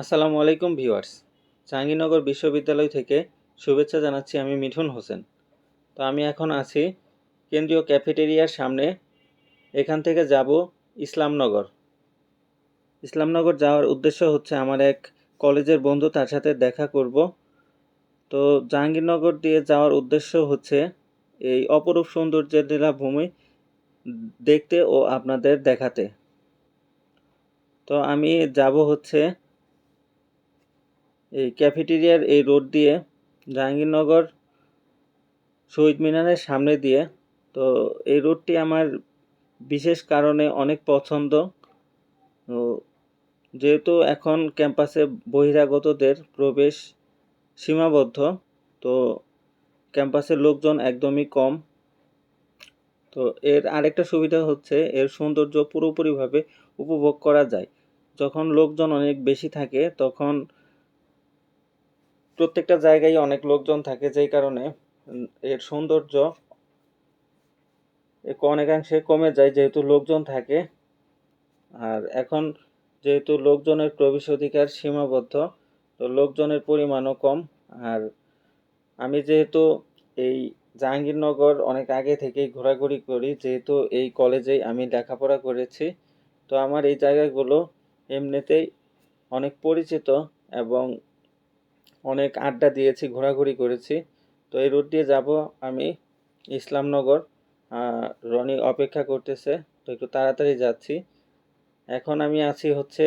আসসালামু আলাইকুম ভিউয়ার্স। জাহাঙ্গীরনগর বিশ্ববিদ্যালয় থেকে শুভেচ্ছা জানাচ্ছি আমি মিঠুন হোসেন। তো আমি এখন আছি কেন্দ্রীয় ক্যাফেটেরিয়ার সামনে। এখান থেকে যাব ইসলামনগর। ইসলামনগর যাওয়ার উদ্দেশ্য হচ্ছে আমার এক কলেজের বন্ধু তার সাথে দেখা করব। তো জাহাঙ্গীরনগর দিয়ে যাওয়ার উদ্দেশ্য হচ্ছে এই অপরূপ সৌন্দর্যের লীলাভূমি দেখতে ও আপনাদের দেখাতে। তো আমি যাব হচ্ছে এই ক্যাফেটেরিয়ার এই রোড দিয়ে জাহাঙ্গীরনগর, শহীদ মিনারের সামনে দিয়ে। তো এই রোডটি আমার বিশেষ কারণে অনেক পছন্দ। যেহেতু এখন ক্যাম্পাসে বহিরাগতদের প্রবেশ সীমাবদ্ধ, তো ক্যাম্পাসের লোকজন একদমই কম। তো এর আরেকটা সুবিধা হচ্ছে এর সৌন্দর্য পুরোপুরিভাবে উপভোগ করা যায়। যখন লোকজন অনেক বেশি থাকে, তখন প্রত্যেকটা জায়গায় অনেক লোকজন থাকে যেই কারণে এর সৌন্দর্য অনেকাংশে কমে যায় যেহেতু লোকজন থাকে। আর এখন যেহেতু লোকজনের প্রবেশ অধিকার সীমাবদ্ধ, তো লোকজনের পরিমাণও কম। আর আমি যেহেতু এই জাহাঙ্গীরনগর অনেক আগে থেকেই ঘোরাঘুরি করি, যেহেতু এই কলেজেই আমি লেখাপড়া করেছি, তো আমার এই জায়গাগুলো এমনিতেই অনেক পরিচিত এবং অনেক আড্ডা দিয়েছি, ঘোরাঘুরি করেছি। তো এই রুট দিয়ে যাব আমি ইসলামনগর। রনি অপেক্ষা করতেছে, তো একটু তাড়াতাড়ি যাচ্ছি। এখন আমি আছি হচ্ছে,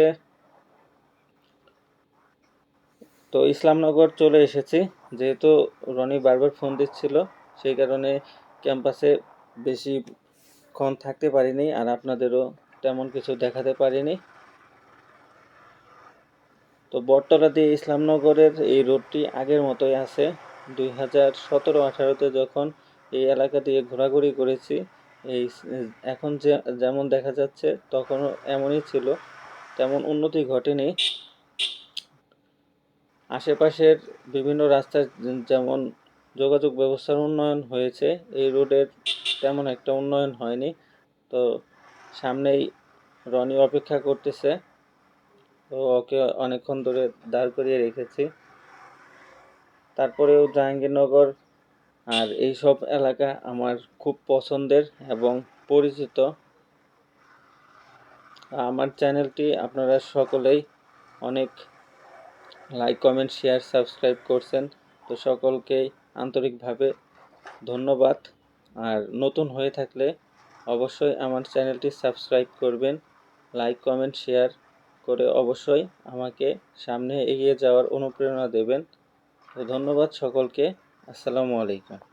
তো ইসলামনগর চলে এসেছি। যেহেতু রনি বারবার ফোন দিচ্ছিল, সেই কারণে ক্যাম্পাসে বেশি ক্ষণ থাকতে পারিনি, আর আপনাদেরও তেমন কিছু দেখাতে পারিনি। তো বটতলা দিয়ে ইসলামনগরের এই রোডটি আগের মতোই আছে। দুই হাজার সতেরো আঠারোতে যখন এই এলাকা দিয়ে ঘোরাঘুরি করেছি, এই এখন যে, যেমন দেখা যাচ্ছে তখনও এমনই ছিল, তেমন উন্নতি ঘটেনি। আশেপাশের বিভিন্ন রাস্তার যেমন যোগাযোগ ব্যবস্থার উন্নয়ন হয়েছে, এই রোডের তেমন একটা উন্নয়ন হয়নি। তো সামনেই রনি অপেক্ষা করতেছে। তো ওকে অনেকক্ষণ ধরে দাঁড় করিয়ে রেখেছি। তারপরেও জাহাঙ্গীরনগর আর এই সব এলাকা আমার খুব পছন্দের এবং পরিচিত। আমার চ্যানেলটি আপনারা সকলেই অনেক লাইক, কমেন্ট, শেয়ার, সাবস্ক্রাইব করছেন। তো সকলকেই আন্তরিকভাবে ধন্যবাদ। আর নতুন হয়ে থাকলে অবশ্যই আমার চ্যানেলটি সাবস্ক্রাইব করবেন, লাইক, কমেন্ট, শেয়ার করে অবশ্যই আমাকে সামনে এগিয়ে যাওয়ার অনুপ্রেরণা দেবেন। ধন্যবাদ সকলকে। আসসালামু আলাইকুম।